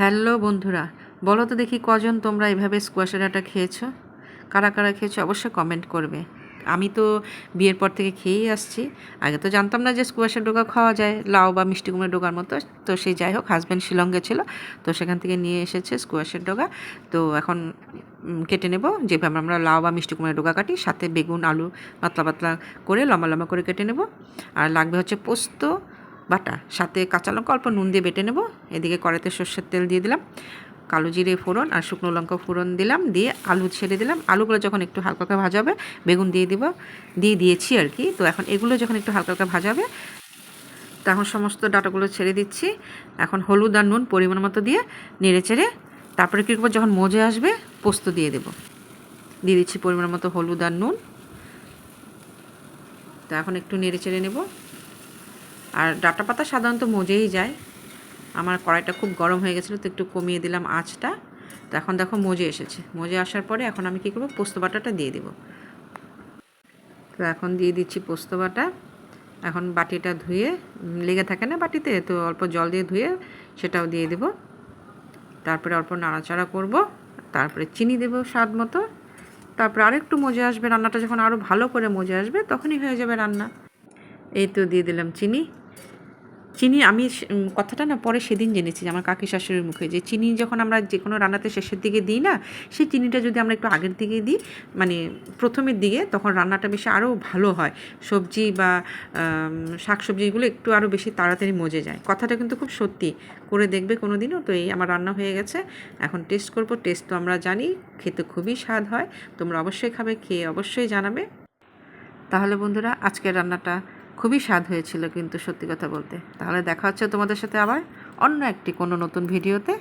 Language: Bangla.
হ্যালো বন্ধুরা, বলো তো দেখি কজন তোমরা এভাবে স্কোয়াশের ডাটা খেয়েছো? কারা কারা খেয়েছো অবশ্যই কমেন্ট করবে। আমি তো বিয়ের পর থেকে খেয়েই আসছি। আগে তো জানতাম না যে স্কোয়াশের ডোকা খাওয়া যায়, লাউ বা মিষ্টি কুমড়োর ডোকার মতো। তো সেই যাই হোক হাজব্যান্ড শিলংয়ে ছিল, তো সেখান থেকে নিয়ে এসেছে স্কোয়াশের ডোকা তো এখন কেটে নেব। যেভাবে আমরা লাউ বা মিষ্টি কুমড়োর ডোকা কাটি, সাথে বেগুন, আলু, পাতলা পাতলা করে লম্বা লম্বা করে কেটে নেব। আর লাগবে হচ্ছে পোস্ত বাটা। সাথে কাঁচা লঙ্কা, অল্প নুন দিয়ে বেটে নেব। এদিকে কড়াইতে সর্ষের তেল দিয়ে দিলাম। কালো জিরে ফোড়ন আর শুকনো লঙ্কা ফোড়ন দিলাম। দিয়ে আলু ছেড়ে দিলাম। আলুগুলো যখন একটু হালকা হালকা ভাজা হবে, বেগুন দিয়ে দিব। দিয়ে দিয়েছি আর কি। তো এখন এগুলো যখন একটু হালকা হালকা ভাজা হবে তখন সমস্ত ডাটাগুলো ছেড়ে দিচ্ছি। এখন হলুদ আর নুন পরিমাণ মতো দিয়ে নেড়ে চেড়ে তারপরে কী করব? যখন মজে আসবে, পোস্ত দিয়ে দেবো। দিয়ে দিচ্ছি পরিমাণ মতো হলুদ আর নুন। তো এখন একটু নেড়ে চেড়ে নেব। আর ডাটা পাতা সাধারণত মজেই যায়। আমার কড়াইটা খুব গরম হয়ে গেছিল, তো একটু কমিয়ে দিলাম আঁচটা। তো এখন দেখো মজে এসেছে। মজে আসার পরে এখন আমি কী করব? পোস্ত বাটাটা দিয়ে দেবো। তো এখন দিয়ে দিচ্ছি পোস্ত বাটা। এখন বাটিটা ধুয়ে লেগে থাকে না বাটিতে, তো অল্প জল দিয়ে ধুয়ে সেটাও দিয়ে দেব। তারপরে অল্প নাড়াচাড়া করব। তারপরে চিনি দেব স্বাদ মতো। তারপরে আরেকটু মজে আসবে রান্নাটা, যখন আরও ভালো করে মজে আসবে, তখনই হয়ে যাবে রান্না। এই তো দিয়ে দিলাম চিনি। চিনি আমি কথাটা না পরে সেদিন জেনেছি আমার কাকি শাশুড়ির মুখে যে চিনি যখন আমরা যে কোনো রান্নাতে শেষের দিকে দিই না, সেই চিনিটা যদি আমরা একটু আগের দিকে দিই মানে প্রথমের দিকে, তখন রান্নাটা বেশি আরও ভালো হয়। সবজি বা শাক সবজিগুলো একটু আরও বেশি তাড়াতাড়ি মজে যায়। কথাটা কিন্তু খুব সত্যি। করে দেখবে কোনো দিনও তো এই আমার রান্না হয়ে গেছে। এখন টেস্ট করব। টেস্ট তো আমরা জানি, খেতে খুবই স্বাদ হয়। তোমরা অবশ্যই খাবে, খেয়ে অবশ্যই জানাবে। তাহলে বন্ধুরা, আজকের রান্নাটা খুবই স্বাদ হয়েছিল কিন্তু সত্যি কথা বলতে। তাহলে দেখা হচ্ছে তোমাদের সাথে আবার অন্য একটি কোনো নতুন ভিডিওতে।